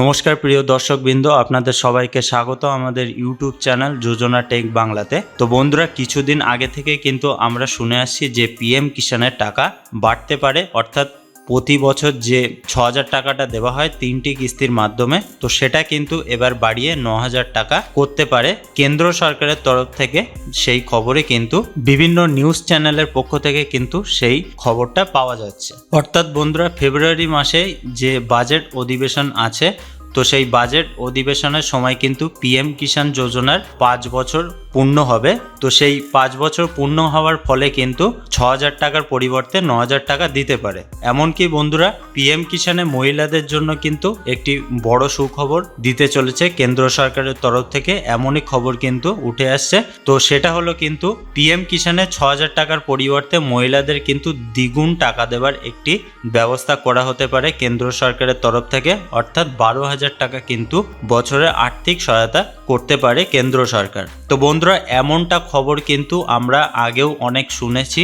নমস্কার প্রিয় দর্শকবৃন্দ, আপনাদের সবাইকে স্বাগত আমাদের ইউটিউব চ্যানেল যোজনা টেক বাংলাতে। তো বন্ধুরা, কিছুদিন আগে থেকে কিন্তু আমরা শুনে আসছি যে পিএম কিষানের টাকা বাড়তে পারে, অর্থাৎ প্রতি বছর যে ছ হাজার টাকাটা দেওয়া হয় তিনটি কিস্তির মাধ্যমে, তো সেটা কিন্তু এবার বাড়িয়ে ন হাজার টাকা করতে পারে। কেন্দ্র সরকারের তরফ থেকে সেই খবরে কিন্তু বিভিন্ন নিউজ চ্যানেলের পক্ষ থেকে কিন্তু সেই খবরটা পাওয়া যাচ্ছে। অর্থাৎ বন্ধুরা, ফেব্রুয়ারি মাসে যে বাজেট অধিবেশন আছে, তো সেই বাজেট অধিবেশনের সময় কিন্তু পিএম কিষাণ যোজনার পাঁচ বছর পূর্ণ হবে। তো সেই পাঁচ বছর পূর্ণ হওয়ার ফলে কিন্তু ছ হাজার টাকার পরিবর্তে ন হাজার টাকা দিতে পারে। এমনকি বন্ধুরা পিএম কিষানে মহিলাদের জন্য কিন্তু একটি বড় সুখবর দিতে চলেছে কেন্দ্র সরকারের তরফ থেকে। এমনই খবর কিন্তু উঠে আসছে। তো সেটা হলো কিন্তু পিএম কিষাণে ছ হাজার টাকার পরিবর্তে মহিলাদের কিন্তু দ্বিগুণ টাকা দেওয়ার একটি ব্যবস্থা করা হতে পারে কেন্দ্র সরকারের তরফ থেকে। অর্থাৎ বারো হাজার টাকা কিন্তু বছরে আর্থিক সহায়তা করতে পারে কেন্দ্র সরকার। তো বন্ধুরা এমনটা খবর কিন্তু আমরা আগেও অনেক শুনেছি।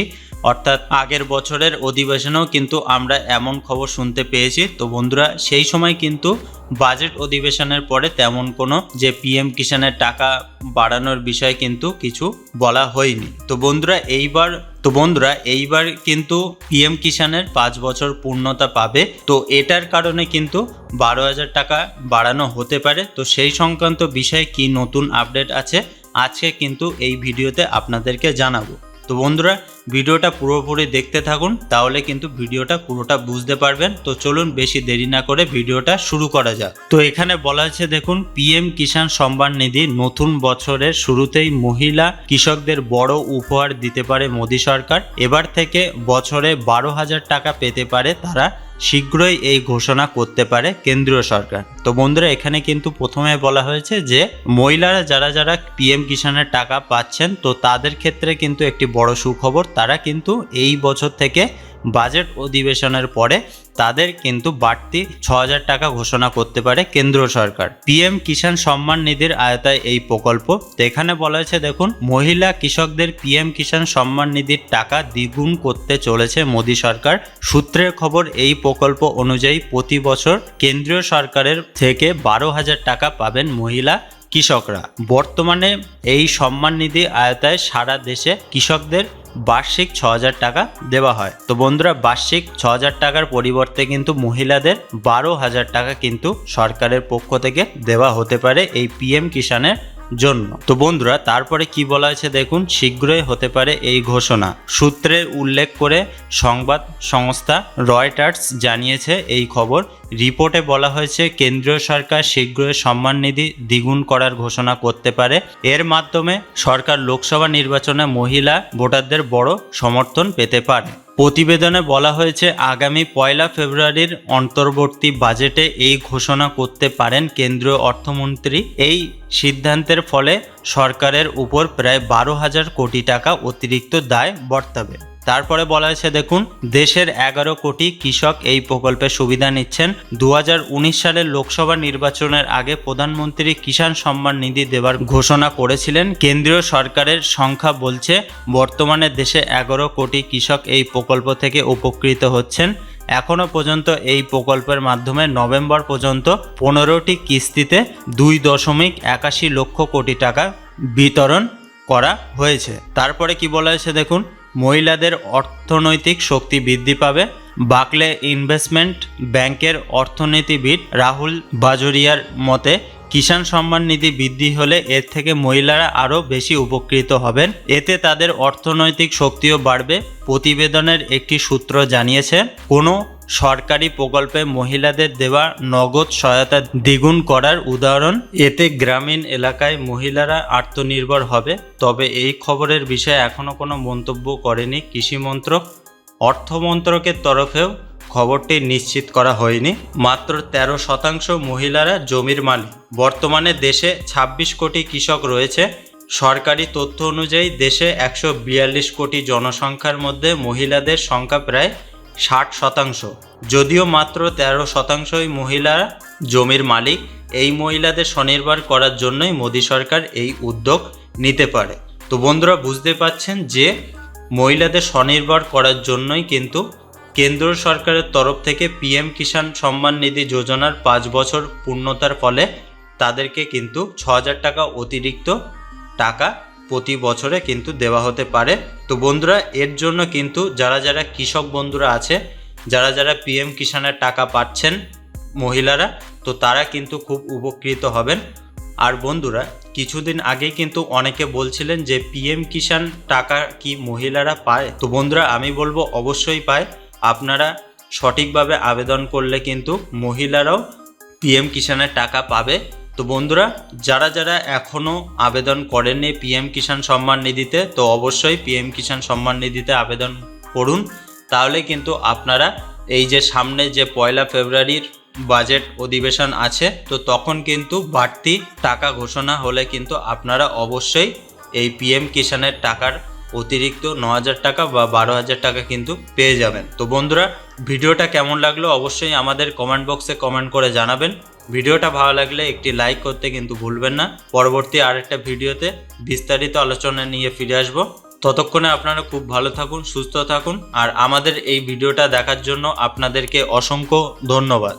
অর্থাৎ আগের বছরের অধিবেশনেও কিন্তু আমরা এমন খবর শুনতে পেয়েছি। তো বন্ধুরা, সেই সময় কিন্তু বাজেট অধিবেশনের পরে তেমন কোনো যে পিএম কিষানের টাকা বাড়ানোর বিষয়ে কিন্তু কিছু বলা হয়নি। তো বন্ধুরা, এইবার, তো বন্ধুরা, এইবার কিন্তু পিএম কিষানের পাঁচ বছর পূর্ণতা পাবে। তো এটার কারণে কিন্তু বারো হাজার টাকা বাড়ানো হতে পারে। তো সেই সংক্রান্ত বিষয়ে কি নতুন আপডেট আছে আজকে কিন্তু এই ভিডিওতে আপনাদেরকে জানাব। তো বন্ধুরা, ভিডিওটা পুরোপুরি দেখতে থাকুন, তাহলে কিন্তু ভিডিওটা পুরোটা বুঝতে পারবেন। তো চলুন বেশি দেরি না করে ভিডিওটা শুরু করা যাক। তো এখানে বলা আছে, দেখুন, পিএম কিষাণ সম্মান নিধি নতুন বছরের শুরুতেই মহিলা কৃষকদের বড় উপহার দিতে পারে মোদী সরকার। এবার থেকে বছরে বারো হাজার টাকা পেতে পারে তারা শীঘ্রই এই ঘোষণা করতে পারে কেন্দ্রীয় সরকার। তো বন্ধুরা, এখানে কিন্তু প্রথমে বলা হয়েছে যে, মহিলারা যারা যারা পিএম কিষাণের টাকা পাচ্ছেন, তো তাদের ক্ষেত্রে কিন্তু একটি বড় সুখবর, তারা কিন্তু এই বছর থেকে বাজেট অধিবেশনের পরে তাদের কিন্তু বাড়তি ছ হাজার টাকা ঘোষণা করতে পারে কেন্দ্র সরকার। পিএম কিষাণ সম্মান নিধির আয়তায় এই প্রকল্প। এখানে বলা হয়েছে, দেখুন, মহিলা কৃষকদের পিএম কিষাণ সম্মান নিধির টাকা দ্বিগুণ করতে চলেছে মোদী সরকার। সূত্রের খবর, এই প্রকল্প অনুযায়ী প্রতি বছর কেন্দ্রীয় সরকারের থেকে বারো হাজার টাকা পাবেন মহিলা কৃষকরা। বর্তমানে এই সম্মান নিধি আয়তায় সারা দেশে কৃষকদের বার্ষিক ছ হাজার টাকা দেওয়া হয়। তো বন্ধুরা, বার্ষিক ছ হাজার টাকার পরিবর্তে কিন্তু মহিলাদের বারো হাজার টাকা কিন্তু সরকারের পক্ষ থেকে দেওয়া হতে পারে এই পিএম কিষানের জন্য। তো বন্ধুরা, তারপরে কি বলা হয়েছে দেখুন, শীঘ্রই হতে পারে এই ঘোষণা। সূত্রের উল্লেখ করে সংবাদ সংস্থা রয়টার্স জানিয়েছে এই খবর। রিপোর্টে বলা হয়েছে, কেন্দ্রীয় সরকার শীঘ্রই সম্মান নিধি দ্বিগুণ করার ঘোষণা করতে পারে। এর মাধ্যমে সরকার লোকসভা নির্বাচনে মহিলা ভোটারদের বড় সমর্থন পেতে পারে। প্রতিবেদনে বলা হয়েছে, আগামী পয়লা ফেব্রুয়ারির অন্তর্বর্তী বাজেটে এই ঘোষণা করতে পারেন কেন্দ্রীয় অর্থমন্ত্রী। এই সিদ্ধান্তের ফলে সরকারের উপর প্রায় বারো হাজার কোটি টাকা অতিরিক্ত দায় বর্তাবে। তারপরে বলা হয়েছে, দেখুন, দেশের এগারো কোটি কৃষক এই প্রকল্পের সুবিধা নিচ্ছেন। দু হাজার উনিশ সালের লোকসভা নির্বাচনের আগে প্রধানমন্ত্রী কিষাণ সম্মান নিধি দেওয়ার ঘোষণা করেছিলেন। কেন্দ্রীয় সরকারের সংখ্যা বলছে, বর্তমানে দেশে এগারো কোটি কৃষক এই প্রকল্প থেকে উপকৃত হচ্ছেন। এখনও পর্যন্ত এই প্রকল্পের মাধ্যমে নভেম্বর পর্যন্ত পনেরোটি কিস্তিতে দুই দশমিক একাশি লক্ষ কোটি টাকা বিতরণ করা হয়েছে। তারপরে কি বলা হয়েছে, দেখুন মহিলাদের অর্থনৈতিক শক্তি বৃদ্ধি পাবে। বাকলে ইনভেস্টমেন্ট ব্যাংকের অর্থনীতিবিদ রাহুল বাজরিয়ার মতে, কিষাণ সম্মান নিধি বৃদ্ধি হলে এর থেকে মহিলারা আরও বেশি উপকৃত হবেন। এতে তাদের অর্থনৈতিক শক্তিও বাড়বে, প্রতিবেদনের একটি সূত্র জানিয়েছে। কোনো সরকারি প্রকল্পে মহিলাদের দেওয়া নগদ সহায়তা দ্বিগুণ করার উদাহরণ। এতে গ্রামীণ এলাকায় মহিলারা আত্মনির্ভর হবে। তবে এই খবরের বিষয়ে এখনও কোনো মন্তব্য করেনি কৃষি মন্ত্রক অর্থ মন্ত্রকের তরফেও খবরটি নিশ্চিত করা হয়নি। মাত্র তেরো শতাংশ মহিলারা জমির মালিক। বর্তমানে দেশে ২৬ কোটি কৃষক রয়েছে। সরকারি তথ্য অনুযায়ী দেশে একশো বিয়াল্লিশ কোটি জনসংখ্যার মধ্যে মহিলাদের সংখ্যা প্রায় ষাট শতাংশ। যদিও মাত্র তেরো শতাংশই মহিলা জমির মালিক, এই মহিলাদের স্বনির্ভর করার জন্যই মোদী সরকার এই উদ্যোগ নিতে পারে। তো বন্ধুরা, বুঝতে পাচ্ছেন যে মহিলাদের স্বনির্ভর করার জন্যই কিন্তু কেন্দ্র সরকারের তরফ থেকে পিএম কিষাণ সম্মান নিধি যোজনার পাঁচ বছর পূর্ণতার ফলে তাদেরকে কিন্তু ছ হাজার টাকা অতিরিক্ত টাকা প্রতি বছরে কিন্তু দেওয়া হতে পারে। তো বন্ধুরা, এর জন্য কিন্তু যারা যারা কৃষক বন্ধুরা আছে, যারা যারা পিএম কিষাণের টাকা পাচ্ছেন মহিলারা, তো তারা কিন্তু খুব উপকৃত হবেন। আর বন্ধুরা, কিছুদিন আগেই কিন্তু অনেকে বলছিলেন যে পিএম কিষাণ টাকা কি মহিলারা পায়? তো বন্ধুরা, আমি বলব অবশ্যই পায়। আপনারা সঠিকভাবে আবেদন করলে কিন্তু মহিলারাও পিএম কিষাণের টাকা পাবে। তো বন্ধুরা, যারা যারা এখনও আবেদন করেননি পিএম কিষাণ সম্মান নিধিতে, তো অবশ্যই পিএম কিষাণ সম্মান নিধিতে আবেদন করুন। তাহলে কিন্তু আপনারা এই যে সামনে যে পয়লা ফেব্রুয়ারির বাজেট অধিবেশন আছে, তো তখন কিন্তু বাড়তি টাকা ঘোষণা হলে কিন্তু আপনারা অবশ্যই এই পিএম কিষাণের টাকার অতিরিক্ত ন হাজার টাকা বা বারো হাজার টাকা কিন্তু পেয়ে যাবেন। তো বন্ধুরা, ভিডিওটা কেমন লাগল অবশ্যই আমাদের কমেন্ট বক্সে কমেন্ট করে জানাবেন। ভিডিওটা ভালো লাগলে একটি লাইক করতে কিন্তু ভুলবেন না। পরবর্তী আরেকটা ভিডিওতে বিস্তারিত আলোচনা নিয়ে ফিরে আসব। ততক্ষণে আপনারা খুব ভালো থাকুন, সুস্থ থাকুন। আর আমাদের এই ভিডিওটা দেখার জন্য আপনাদেরকে অসংখ্য ধন্যবাদ।